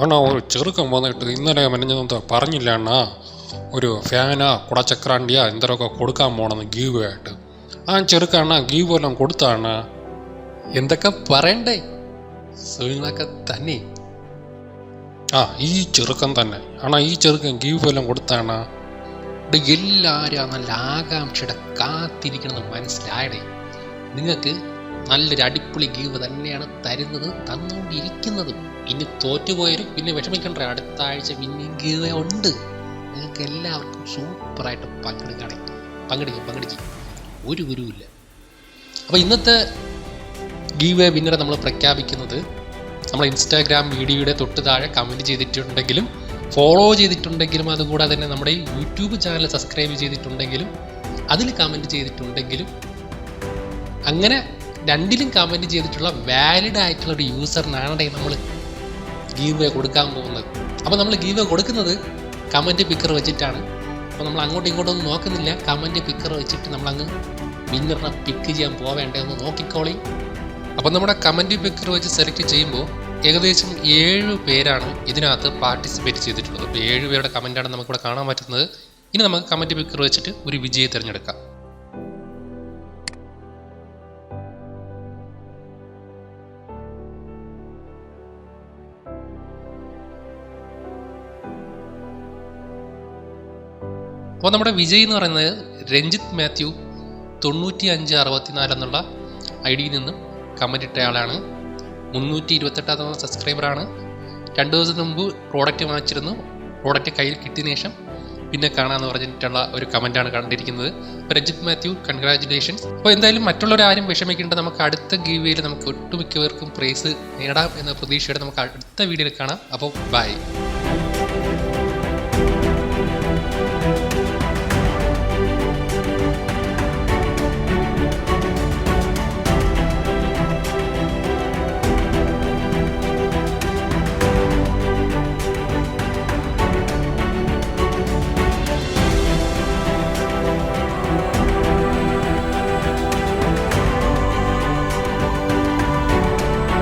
അണ്ണാ ഒരു ചെറുക്കൻ വന്നിട്ട് ഇന്നലെ മെനഞ്ഞെന്ന് പറഞ്ഞില്ല അണ്ണാ. ഒരു ഫാനാ കുടച്ചക്രാണ്ടിയാ എന്തൊക്കെ കൊടുക്കാൻ പോണെന്ന് ഗീവ് ആയിട്ട്. ആ ചെറുക്കൻ അണ്ണാ ഗീവ് എല്ലാം കൊടുത്താണ് എന്തൊക്കെ പറയണ്ടേ? സുനിലൊക്കെ തന്നെ. ആ ഈ ചെറുക്കൻ തന്നെ. അണ്ണാ ഈ ചെറുക്കൻ ഗീവ് എല്ലാം കൊടുത്താണ് എല്ലാവരും നല്ല ആകാംക്ഷയുടെ കാത്തിരിക്കണമെന്ന് മനസ്സിലായടേ. നിങ്ങൾക്ക് നല്ലൊരു അടിപൊളി ഗീവ് തന്നെയാണ് തരുന്നത് തന്നുകൊണ്ടിരിക്കുന്നതും. ഇനി തോറ്റുപോയാലും പിന്നെ വിഷമിക്കണ്ട. അടുത്ത ആഴ്ച പിന്നെയും ഗീവ് ഉണ്ട്. നിങ്ങൾക്ക് എല്ലാവർക്കും സൂപ്പറായിട്ട് പങ്കെടുക്കണേ പങ്കെടുക്കും പങ്കെടുക്കും. ഒരു ഗുരുവില്ല അപ്പോൾ ഇന്നത്തെ ഗീവ് വിന്നറെ നമ്മൾ പ്രഖ്യാപിക്കുന്നത് നമ്മൾ ഇൻസ്റ്റാഗ്രാം വീഡിയോയുടെ തൊട്ട് താഴെ കമന്റ് ചെയ്തിട്ടുണ്ടെങ്കിലും ഫോളോ ചെയ്തിട്ടുണ്ടെങ്കിലും അതുകൂടാതെ തന്നെ നമ്മുടെ യൂട്യൂബ് ചാനൽ സബ്സ്ക്രൈബ് ചെയ്തിട്ടുണ്ടെങ്കിലും അതിൽ കമന്റ് ചെയ്തിട്ടുണ്ടെങ്കിലും അങ്ങനെ രണ്ടിലും കമന്റ് ചെയ്തിട്ടുള്ള വാലിഡ് ആയിട്ടുള്ള ഒരു യൂസറിനാണ് നമ്മൾ ഗീവ് കൊടുക്കാൻ പോകുന്നത്. അപ്പോൾ നമ്മൾ ഗീവ് കൊടുക്കുന്നത് കമന്റ് പിക്കർ വെച്ചിട്ടാണ്. അപ്പോൾ നമ്മൾ അങ്ങോട്ടും ഇങ്ങോട്ടൊന്നും നോക്കുന്നില്ല. കമന്റ് പിക്കർ വെച്ചിട്ട് നമ്മളങ്ങ് വിന്നറിനെ പിക്ക് ചെയ്യാൻ പോവേണ്ടതെന്ന് നോക്കിക്കോളി. അപ്പോൾ നമ്മുടെ കമന്റ് പിക്കർ വെച്ച് സെലക്ട് ചെയ്യുമ്പോൾ ഏകദേശം ഏഴ് പേരാണ് ഇതിനകത്ത് പാർട്ടിസിപ്പേറ്റ് ചെയ്തിട്ടുള്ളത്. അപ്പോൾ ഏഴ് പേരുടെ കമന്റാണ് നമുക്കിവിടെ കാണാൻ പറ്റുന്നത്. ഇനി നമുക്ക് കമന്റ് പിക്കർ വെച്ചിട്ട് ഒരു വിജയി തിരഞ്ഞെടുക്കാം. അപ്പോൾ നമ്മുടെ വിജയ് എന്ന് പറയുന്നത് രഞ്ജിത്ത് മാത്യു തൊണ്ണൂറ്റി അഞ്ച് അറുപത്തിനാല് എന്നുള്ള ഐ ഡിയിൽ നിന്നും കമന്റ് ആളാണ്. മുന്നൂറ്റി ഇരുപത്തെട്ടാം സബ്സ്ക്രൈബറാണ് രണ്ട് ദിവസം മുമ്പ് പ്രോഡക്റ്റ് വാങ്ങിച്ചിരുന്നു. പ്രോഡക്റ്റ് കയ്യിൽ കിട്ടിയ ശേഷം പിന്നെ കാണാമെന്ന് പറഞ്ഞിട്ടുള്ള ഒരു കമന്റാണ് കണ്ടിരിക്കുന്നത്. രഞ്ജിത്ത് മാത്യു കൺഗ്രാറ്റുലേഷൻസ് അപ്പോൾ എന്തായാലും മറ്റുള്ളവരാരും വിഷമിക്കേണ്ട. നമുക്ക് അടുത്ത ഗീവിയിൽ നമുക്ക് ഒട്ടുമിക്കവർക്കും പ്രൈസ് നേടാം എന്ന പ്രതീക്ഷയോടെ നമുക്ക് അടുത്ത വീഡിയോയിൽ കാണാം. അപ്പോൾ ബൈ